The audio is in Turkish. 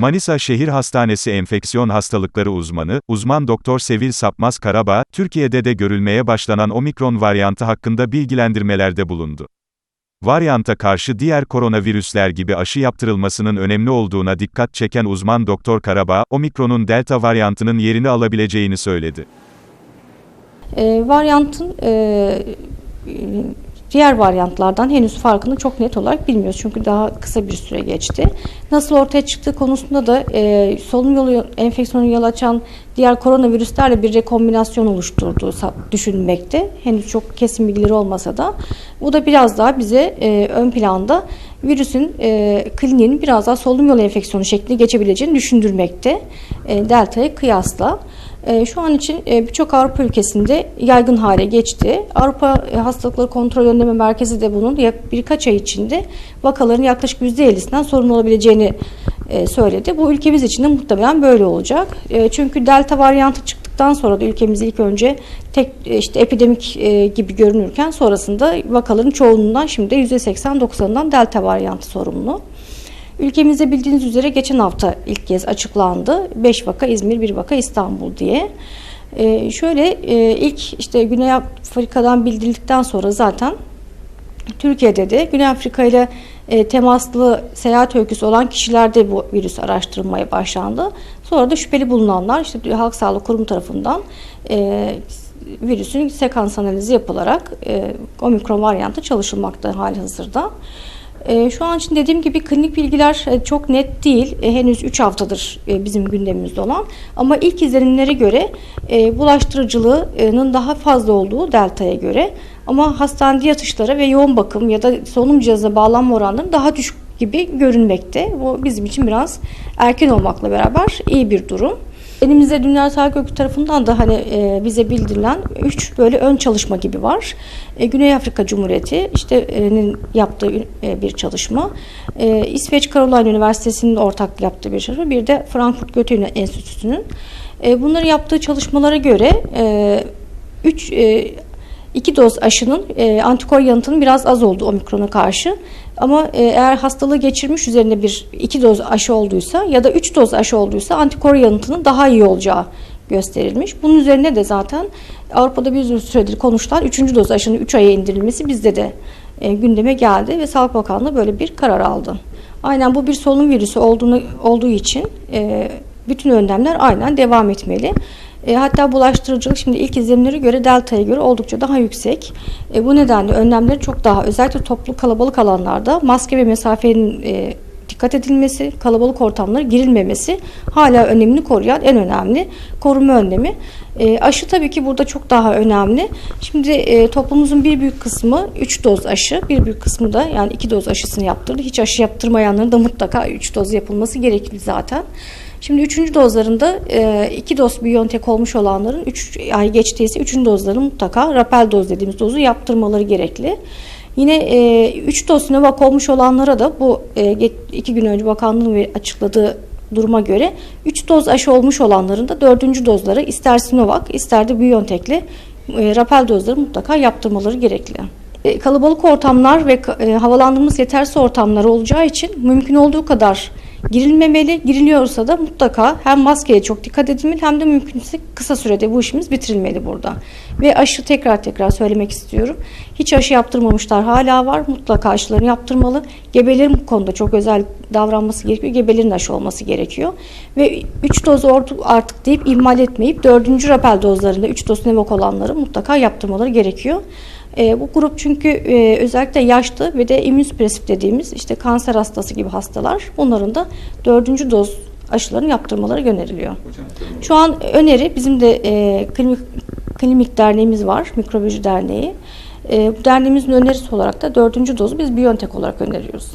Manisa Şehir Hastanesi Enfeksiyon Hastalıkları uzmanı, uzman doktor Sevil Sapmaz Karabağ, Türkiye'de de görülmeye başlanan omikron varyantı hakkında bilgilendirmelerde bulundu. Varyanta karşı diğer koronavirüsler gibi aşı yaptırılmasının önemli olduğuna dikkat çeken uzman doktor Karabağ, omikronun delta varyantının yerini alabileceğini söyledi. E, varyantın e, diğer varyantlardan henüz farkını çok net olarak bilmiyoruz. Çünkü daha kısa bir süre geçti. Nasıl ortaya çıktığı konusunda da e, solunum yolu enfeksiyonu yol açan diğer koronavirüslerle bir rekombinasyon oluşturduğu düşünülmekte. Henüz çok kesin bilgileri olmasa da bu da biraz daha bize e, ön planda virüsün e, kliniğinin biraz daha solunum yolu enfeksiyonu şeklinde geçebileceğini düşündürmekte. E, Delta'ya kıyasla. E, Şu an için e, birçok Avrupa ülkesinde yaygın hale geçti. Avrupa e, Hastalıkları Kontrol Önleme Merkezi de bunun birkaç ay içinde vakaların yaklaşık %50'sinden sorun olabileceğini e, söyledi. Bu ülkemiz için de muhtemelen böyle olacak. Çünkü delta varyantı çıktıktan sonra da ülkemiz ilk önce tek işte epidemik gibi görünürken sonrasında vakaların çoğunluğundan şimdi %80-90'dan delta varyantı sorumlu. Ülkemizde bildiğiniz üzere geçen hafta ilk kez açıklandı. 5 vaka İzmir, 1 vaka İstanbul diye. Ee, şöyle e, ilk işte Güney Afrika'dan bildirildikten sonra zaten Türkiye'de de Güney Afrika ile e, temaslı seyahat öyküsü olan kişilerde bu virüs araştırılmaya başlandı. Sonra da şüpheli bulunanlar işte Halk Sağlığı Kurumu tarafından e, virüsün sekans analizi yapılarak e, omikron varyantı çalışılmakta hali hazırda. E, şu an için dediğim gibi klinik bilgiler e, çok net değil. E, henüz 3 haftadır e, bizim gündemimizde olan. Ama ilk izlenimlere göre bulaştırıcılığının daha fazla olduğu delta'ya göre. Ama hastanede yatışlara ve yoğun bakım ya da solunum cihazına bağlanma oranları daha düşük gibi görünmekte. Bu bizim için biraz erken olmakla beraber iyi bir durum. Elimizde Dünya Sağlık Örgütü tarafından da hani e, bize bildirilen üç böyle ön çalışma gibi var. E, Güney Afrika Cumhuriyeti işte'nin yaptığı e, bir çalışma. E, İsveç Caroline Üniversitesi'nin ortak yaptığı bir çalışma. Bir de Frankfurt Goethe Enstitüsü'nün. E, bunların yaptığı çalışmalara göre e, üç e, İki doz aşının e, antikor yanıtının biraz az olduğu omikrona karşı. Ama e, eğer hastalığı geçirmiş üzerinde bir iki doz aşı olduysa ya da üç doz aşı olduysa antikor yanıtının daha iyi olacağı gösterilmiş. Bunun üzerine de zaten Avrupa'da bir süredir konuşulan üçüncü doz aşının 3 aya indirilmesi bizde de e, gündeme geldi ve Sağlık Bakanlığı böyle bir karar aldı. Aynen bu bir solunum virüsü olduğunu olduğu için e, bütün önlemler aynen devam etmeli. E, hatta bulaştırıcılık şimdi ilk izlenimlere göre delta'ya göre oldukça daha yüksek. E, bu nedenle önlemleri çok daha özellikle toplu kalabalık alanlarda maske ve mesafenin e, dikkat edilmesi, kalabalık ortamlara girilmemesi hala önemini koruyan en önemli koruma önlemi. E, aşı tabii ki burada çok daha önemli. Şimdi e, toplumumuzun bir büyük kısmı 3 doz aşı, bir büyük kısmı da yani 2 doz aşısını yaptırdı. Hiç aşı yaptırmayanların da mutlaka 3 doz yapılması gerekli zaten. Şimdi üçüncü dozlarında e, iki doz Biontech olmuş olanların 3 ay geçtiyse üçüncü dozların mutlaka rapel doz dediğimiz dozu yaptırmaları gerekli. Yine 3 doz Sinovac olmuş olanlara da bu 2 gün önce bakanlığın açıkladığı duruma göre 3 doz aşı olmuş olanların da 4. dozları ister Sinovac ister de Biontech'li e, rapel dozları mutlaka yaptırmaları gerekli. E, kalabalık ortamlar ve e, havalandırılması yetersiz ortamlar olacağı için mümkün olduğu kadar girilmemeli. Giriliyorsa da mutlaka hem maskeye çok dikkat edilmeli hem de mümkünse kısa sürede bu işimiz bitirilmeli burada. Ve aşı tekrar tekrar söylemek istiyorum. Hiç aşı yaptırmamışlar hala var. Mutlaka aşılarını yaptırmalı. Gebelerin bu konuda çok özel davranması gerekiyor. Gebelerin aşı olması gerekiyor. Ve 3 doz artık deyip ihmal etmeyip 4. rapel dozlarında 3 doz Nevok olanları mutlaka yaptırmaları gerekiyor. E, bu grup çünkü e, özellikle yaşlı ve de immünsüpresif dediğimiz işte kanser hastası gibi hastalar. Bunların da dördüncü doz aşılarını yaptırmaları öneriliyor. Şu an öneri bizim de e, klinik, klinik derneğimiz var, mikrobiyoloji derneği. E, bu derneğimizin önerisi olarak da dördüncü dozu biz Biontech olarak öneriyoruz.